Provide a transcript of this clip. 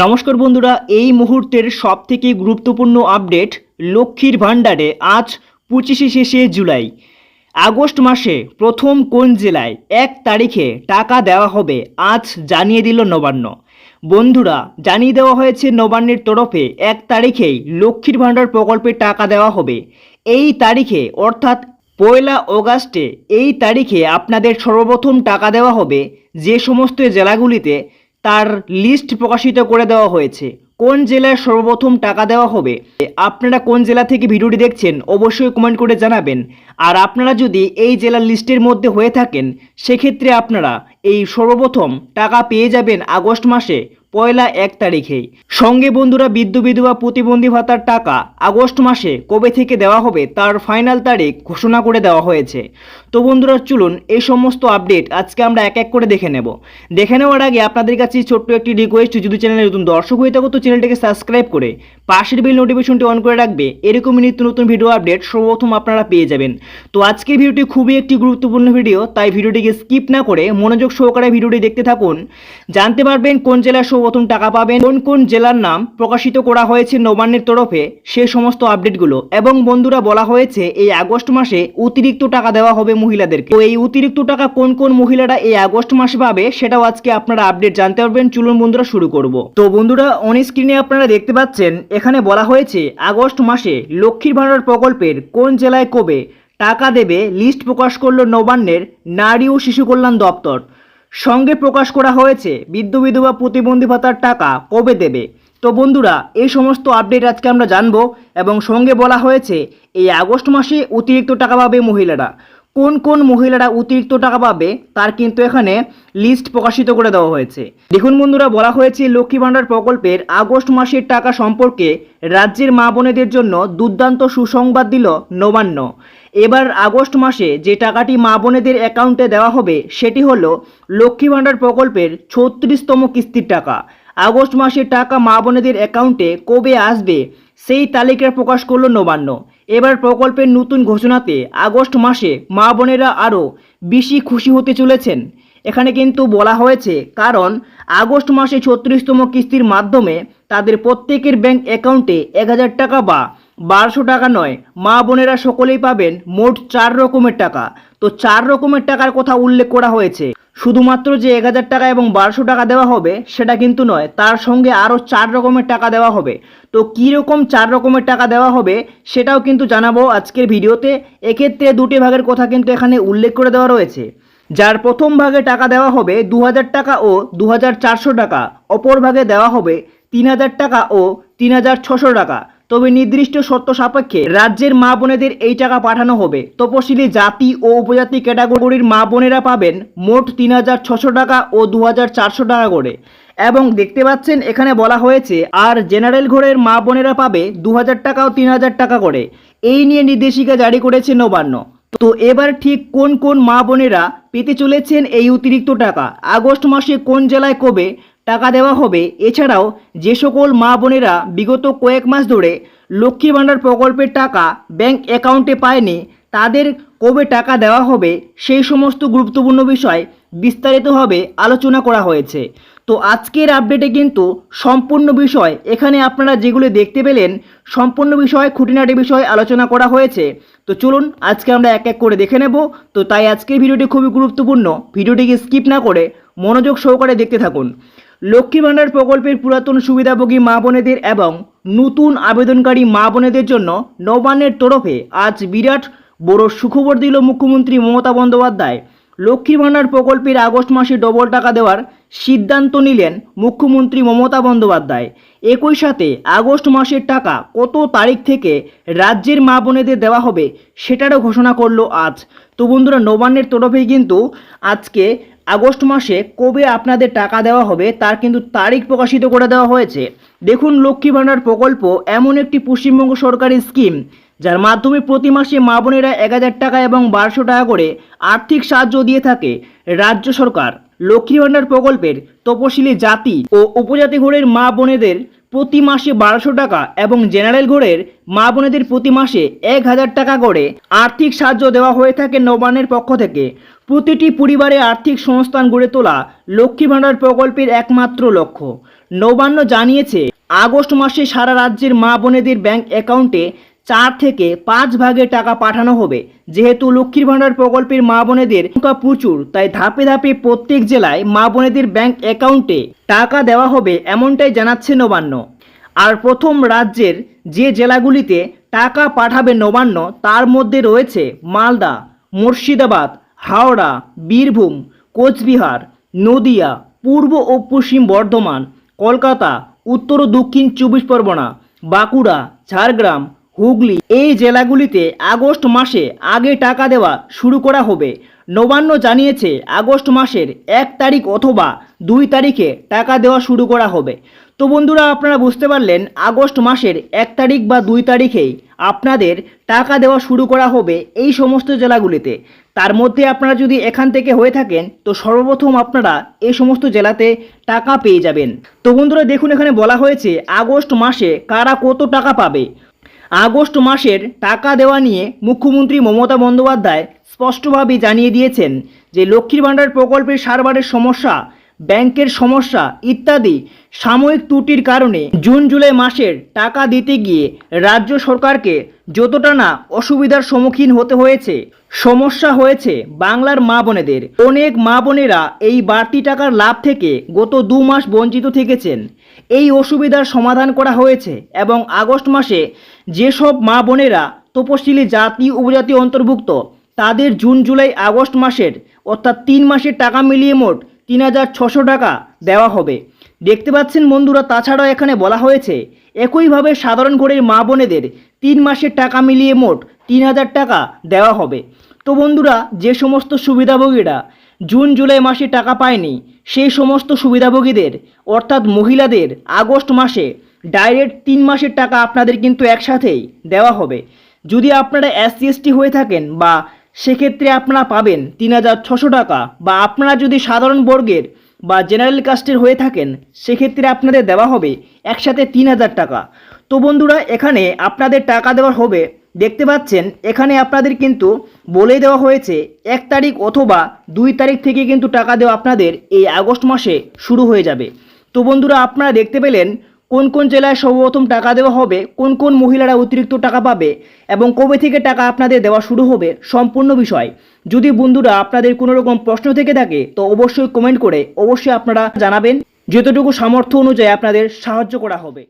নমস্কার বন্ধুরা, এই মুহূর্তের সবথেকে গুরুত্বপূর্ণ আপডেট লক্ষ্মীর ভাণ্ডারে আজ পঁচিশে শেষে জুলাই। আগস্ট মাসে প্রথম কোন জেলায়? এক তারিখে টাকা দেওয়া হবে, আজ জানিয়ে দিল নবান্ন। বন্ধুরা, জানিয়ে দেওয়া হয়েছে নবান্নের তরফে এক তারিখেই লক্ষ্মীর ভাণ্ডার প্রকল্পে টাকা দেওয়া হবে। এই তারিখে, অর্থাৎ পয়লা অগাস্টে, এই তারিখে আপনাদের সর্বপ্রথম টাকা দেওয়া হবে যে সমস্ত জেলাগুলিতে তার লিস্ট প্রকাশিত করে দেওয়া হয়েছে। কোন জেলায় সর্বপ্রথম টাকা দেওয়া হবে? আপনারা কোন জেলা থেকে ভিডিওটি দেখছেন, অবশ্যই কমেন্ট করে জানাবেন। আর আপনারা যদি এই জেলার লিস্টের মধ্যে হয়ে থাকেন, সেক্ষেত্রে আপনারা এই সর্বপ্রথম টাকা পেয়ে যাবেন আগস্ট মাসে। পয়লা এক তারিখেই সঙ্গে বন্ধুরা বিদ্যুৎ বিধবা প্রতিবন্ধী ভাতার টাকা আগস্ট মাসে কবে থেকে দেওয়া হবে তার ফাইনাল তারিখ ঘোষণা করে দেওয়া হয়েছে। তো বন্ধুরা চলুন এই সমস্ত আপডেট আজকে আমরা এক এক করে দেখে নেব। দেখে নেওয়ার আগে আপনাদের কাছে ছোট্ট একটি রিকোয়েস্ট যদি চ্যানেলে নতুন দর্শক হয়ে থাকো তো চ্যানেলটিকে সাবস্ক্রাইব করে পাশের বিল নোটিফিকেশনটি অন করে রাখবে। এরকমই নিত্য নতুন ভিডিও আপডেট সর্বপ্রথম আপনারা পেয়ে যাবেন। তো আজকের ভিডিওটি খুবই একটি গুরুত্বপূর্ণ ভিডিও তাই ভিডিওটিকে স্কিপ না করে মনোযোগ সহকারে ভিডিওটি দেখতে থাকুন। জানতে পারবেন কোন জেলার সর্বপ্রথম টাকা পাবেন। কোন কোন জেলার নাম প্রকাশিত করা হয়েছে নবান্নের তরফে, সে সমস্ত আপডেটগুলো। এবং বন্ধুরা, বলা হয়েছে, এই আগস্ট মাসে অতিরিক্ত টাকা দেওয়া হবে মহিলাদেরকে। তো এই অতিরিক্ত টাকা কোন কোন মহিলারা এই আগস্ট মাসে পাবে, সেটাও আজকে আপনারা আপডেট জানতে পারবেন। চলুন বন্ধুরা, শুরু করব। তো বন্ধুরা অন স্ক্রিনে আপনারা দেখতে পাচ্ছেন, এখানে বলা হয়েছে, আগস্ট মাসে লক্ষ্মীর ভাণ্ডার প্রকল্পের কোন জেলায় কবে টাকা দেবে লিস্ট প্রকাশ করল নবান্নের নারী ও শিশু কল্যাণ দপ্তর। সঙ্গে প্রকাশ করা হয়েছে বৃদ্ধ বিধবা প্রতিবন্ধী ভাতার টাকা কবে দেবে? তো বন্ধুরা, এই সমস্ত আপডেট আজকে আমরা জানব এবং সঙ্গে বলা হয়েছে, এই আগস্ট মাসে অতিরিক্ত টাকা পাবে মহিলারা। কোন কোন মহিলারা অতিরিক্ত টাকা পাবে, তার কিন্তু এখানে লিস্ট প্রকাশিত করে দেওয়া হয়েছে। দেখুন বন্ধুরা, বলা হয়েছে লক্ষ্মী ভাণ্ডার প্রকল্পের আগস্ট মাসের টাকা সম্পর্কে রাজ্যের মা বোনেদের জন্য দুর্দান্ত সুসংবাদ দিল নবান্ন। এবার আগস্ট মাসে যে টাকাটি মা বোনেদের অ্যাকাউন্টে দেওয়া হবে, সেটি হলো লক্ষ্মী ভাণ্ডার প্রকল্পের ছত্রিশতম কিস্তির টাকা। আগস্ট মাসের টাকা মা বোনেদের অ্যাকাউন্টে কবে আসবে, সেই তালিকা প্রকাশ করল নবান্ন। এবার প্রকল্পের নতুন ঘোষণাতে আগস্ট মাসে মা বোনেরা আরও বেশি খুশি হতে চলেছেন। এখানে কিন্তু বলা হয়েছে, কারণ আগস্ট মাসে ছত্রিশতম কিস্তির মাধ্যমে তাদের প্রত্যেকের ব্যাংক অ্যাকাউন্টে এক হাজার টাকা বা বারোশো টাকা নয়, মা বোনেরা সকলেই পাবেন মোট চার রকমের টাকা। তো চার রকমের টাকার কথা উল্লেখ করা হয়েছে। শুধুমাত্র যে এক হাজার টাকা এবং বারোশো টাকা দেওয়া হবে, সেটা কিন্তু নয়, তার সঙ্গে আরও চার রকমের টাকা দেওয়া হবে। তো কী রকম চার রকমের টাকা দেওয়া হবে, সেটাও কিন্তু জানাব আজকের ভিডিওতে। এক্ষেত্রে দুটি ভাগের কথা কিন্তু এখানে উল্লেখ করে দেওয়া রয়েছে। যার প্রথম ভাগে টাকা দেওয়া হবে দু হাজার টাকা ও দু হাজার চারশো টাকা, অপর ভাগে দেওয়া হবে তিন হাজার টাকা ও তিন টাকা। তবে নির্দিষ্ট শর্ত সাপেক্ষে রাজ্যের মা বোনেদের এই টাকা পাঠানো হবে। তপশিলি জাতি ও উপজাতি ক্যাটাগরির মা বোনেরা পাবেন মোট তিন হাজার ছশো টাকা ও দু হাজার চারশো টাকা করে। এবং দেখতে পাচ্ছেন, এখানে বলা হয়েছে, আর জেনারেল ঘরের মা বোনেরা পাবে দু হাজার টাকা ও তিন হাজার টাকা করে। এই নিয়ে নির্দেশিকা জারি করেছে নবান্ন। তো এবার ঠিক কোন কোন মা বোনেরা পেতে চলেছেন এই অতিরিক্ত টাকা? আগস্ট মাসে কোন জেলায় কবে? টাকা দেওয়া হবে। এছাড়াও যে সকল মা বোনেরা বিগত কয়েক মাস ধরে লক্ষ্মী ভাণ্ডার প্রকল্পের টাকা ব্যাংক অ্যাকাউন্টে পায়নি, তাদের কবে টাকা দেওয়া হবে সেই সমস্ত গুরুত্বপূর্ণ বিষয় বিস্তারিতভাবে আলোচনা করা হয়েছে। তো আজকের আপডেটে কিন্তু সম্পূর্ণ বিষয়, এখানে আপনারা যেগুলো দেখতে পেলেন, সম্পূর্ণ বিষয়, খুঁটিনাটি বিষয় আলোচনা করা হয়েছে। তো চলুন, আজকে আমরা এক এক করে দেখে নেব। তো তাই আজকের ভিডিওটি খুবই গুরুত্বপূর্ণ। ভিডিওটিকে স্কিপ না করে মনোযোগ সহকারে দেখতে থাকুন। লক্ষ্মী ভাণ্ডার প্রকল্পের পুরাতন সুবিধাভোগী মা বোনেদের এবং নতুন আবেদনকারী মা বোনেদের জন্য নবান্নের তরফে আজ বিরাট বড় সুখবর দিল মুখ্যমন্ত্রী মমতা বন্দ্যোপাধ্যায়। লক্ষ্মী ভাণ্ডার প্রকল্পের আগস্ট মাসে ডবল টাকা দেওয়ার সিদ্ধান্ত নিলেন মুখ্যমন্ত্রী মমতা বন্দ্যোপাধ্যায়। একই সাথে আগস্ট মাসের টাকা কত তারিখ থেকে রাজ্যের মা বোনেদের দেওয়া হবে সেটারও ঘোষণা করল আজ। তো বন্ধুরা, নবান্নের তরফেই কিন্তু আজকে আগস্ট মাসে কবে আপনাদের টাকা দেওয়া হবে তার কিন্তু তারিখ প্রকাশিত করে দেওয়া হয়েছে। দেখুন লক্ষ্মী ভাণ্ডার প্রকল্প এমন একটি পশ্চিমবঙ্গ সরকারি স্কিম, যার মাধ্যমে প্রতি মাসে মা বোনেরা এক হাজার টাকা এবং বারোশো টাকা করে আর্থিক সাহায্য দিয়ে থাকে রাজ্য সরকার। লক্ষ্মী ভাণ্ডার প্রকল্পের তপশিলি জাতি ও উপজাতি ঘরের মা বোনেদের প্রতি মাসে বারোশো টাকা এবং জেনারেল ঘরের মা বোনেদের প্রতি মাসে এক হাজার টাকা করে আর্থিক সাহায্য দেওয়া হয়ে থাকে নবান্নের পক্ষ থেকে। প্রতিটি পরিবারে আর্থিক সংস্থান গড়ে তোলা লক্ষ্মী ভাণ্ডার প্রকল্পের একমাত্র লক্ষ্য। নবান্ন জানিয়েছে, আগস্ট মাসে সারা রাজ্যের মা বোনেদের ব্যাংক অ্যাকাউন্টে চার থেকে পাঁচ ভাগে টাকা পাঠানো হবে। যেহেতু লক্ষ্মীর ভাণ্ডার প্রকল্পের মা বোনেদের সংখ্যা প্রচুর, তাই ধাপে ধাপে প্রত্যেক জেলায় মা বোনেদের ব্যাংক অ্যাকাউন্টে টাকা দেওয়া হবে এমনটাই জানাচ্ছে নবান্ন। আর প্রথম রাজ্যের যে জেলাগুলিতে টাকা পাঠাবে নবান্ন, তার মধ্যে রয়েছে মালদা, মুর্শিদাবাদ, হাওড়া, বীরভূম, কোচবিহার, নদিয়া, পূর্ব ও পশ্চিম বর্ধমান, কলকাতা, উত্তর ও দক্ষিণ চব্বিশ পরগনা, বাঁকুড়া, ঝাড়গ্রাম হুগলি। এই জেলাগুলিতে আগস্ট মাসে আগে টাকা দেওয়া শুরু করা হবে। নবান্ন জানিয়েছে, আগস্ট মাসের এক তারিখ অথবা দুই তারিখে টাকা দেওয়া শুরু করা হবে। তো বন্ধুরা, আপনারা বুঝতে পারলেন, আগস্ট মাসের এক তারিখ বা দুই তারিখেই আপনাদের টাকা দেওয়া শুরু করা হবে এই সমস্ত জেলাগুলিতে। তার মধ্যে আপনারা যদি এখান থেকে হয়ে থাকেন, তো সর্বপ্রথম আপনারা এই সমস্ত জেলাতে টাকা পেয়ে যাবেন। তো বন্ধুরা, দেখুন এখানে বলা হয়েছে, আগস্ট মাসে কারা কত টাকা পাবে। আগস্ট মাসের টাকা দেওয়া নিয়ে মুখ্যমন্ত্রী মমতা বন্দ্যোপাধ্যায় স্পষ্টভাবে জানিয়ে দিয়েছেন যে লক্ষ্মীর ভাণ্ডার প্রকল্পের সারবারের সমস্যা, ব্যাংকের সমস্যা ইত্যাদি সাময়িক ত্রুটির কারণে জুন, জুলাই মাসের টাকা দিতে গিয়ে রাজ্য সরকারকে যতটা না অসুবিধার সম্মুখীন হতে হয়েছে, সমস্যা হয়েছে বাংলার মা বোনেদের। অনেক মা বোনেরা এই বাড়তি টাকার লাভ থেকে গত দু মাস বঞ্চিত থেকেছেন। এই অসুবিধার সমাধান করা হয়েছে এবং আগস্ট মাসে যেসব মা বোনেরা তপশিলি জাতি, উপজাতি অন্তর্ভুক্ত, তাদের জুন, জুলাই, আগস্ট মাসের, অর্থাৎ তিন মাসের টাকা মিলিয়ে মোট তিন হাজার ছশো টাকা দেওয়া হবে। দেখতে পাচ্ছেন বন্ধুরা, তাছাড়াও এখানে বলা হয়েছে, একইভাবে সাধারণ ঘরের মা বোনেদের তিন মাসের টাকা মিলিয়ে মোট তিন হাজার টাকা দেওয়া হবে। তো বন্ধুরা, যে সমস্ত সুবিধাভোগীরা জুন জুলাই মাসে টাকা পায়নি। সেই সমস্ত সুবিধাভোগীদের, অর্থাৎ মহিলাদের, আগস্ট মাসে ডাইরেক্ট তিন মাসের টাকা আপনাদের কিন্তু একসাথেই দেওয়া হবে। যদি আপনারা এসসি এসটি হয়ে থাকেন বা সেক্ষেত্রে আপনারা পাবেন তিন হাজার ছশো টাকা বা আপনারা যদি সাধারণ বর্গের বা জেনারেল কাস্টের হয়ে থাকেন, সেক্ষেত্রে আপনাদের দেওয়া হবে একসাথে তিন হাজার টাকা। তো বন্ধুরা, এখানে আপনাদের টাকা দেওয়া হবে দেখতে পাচ্ছেন, এখানে আপনাদের কিন্তু বলে দেওয়া হয়েছে, এক তারিখ অথবা দুই তারিখ থেকে কিন্তু টাকা দেওয়া আপনাদের এই আগস্ট মাসে শুরু হয়ে যাবে। তো বন্ধুরা, আপনারা দেখতে পেলেন কোন কোন জেলায় সর্বপ্রথম টাকা দেওয়া হবে, কোন কোন মহিলারা অতিরিক্ত টাকা পাবে এবং কবে থেকে টাকা আপনাদের দেওয়া শুরু হবে সম্পূর্ণ বিষয়। যদি বন্ধুরা আপনাদের কোনো রকম প্রশ্ন থেকে থাকে, তো অবশ্যই কমেন্ট করে অবশ্যই আপনারা জানাবেন। যতটুকু সামর্থ্য অনুযায়ী আপনাদের সাহায্য করা হবে।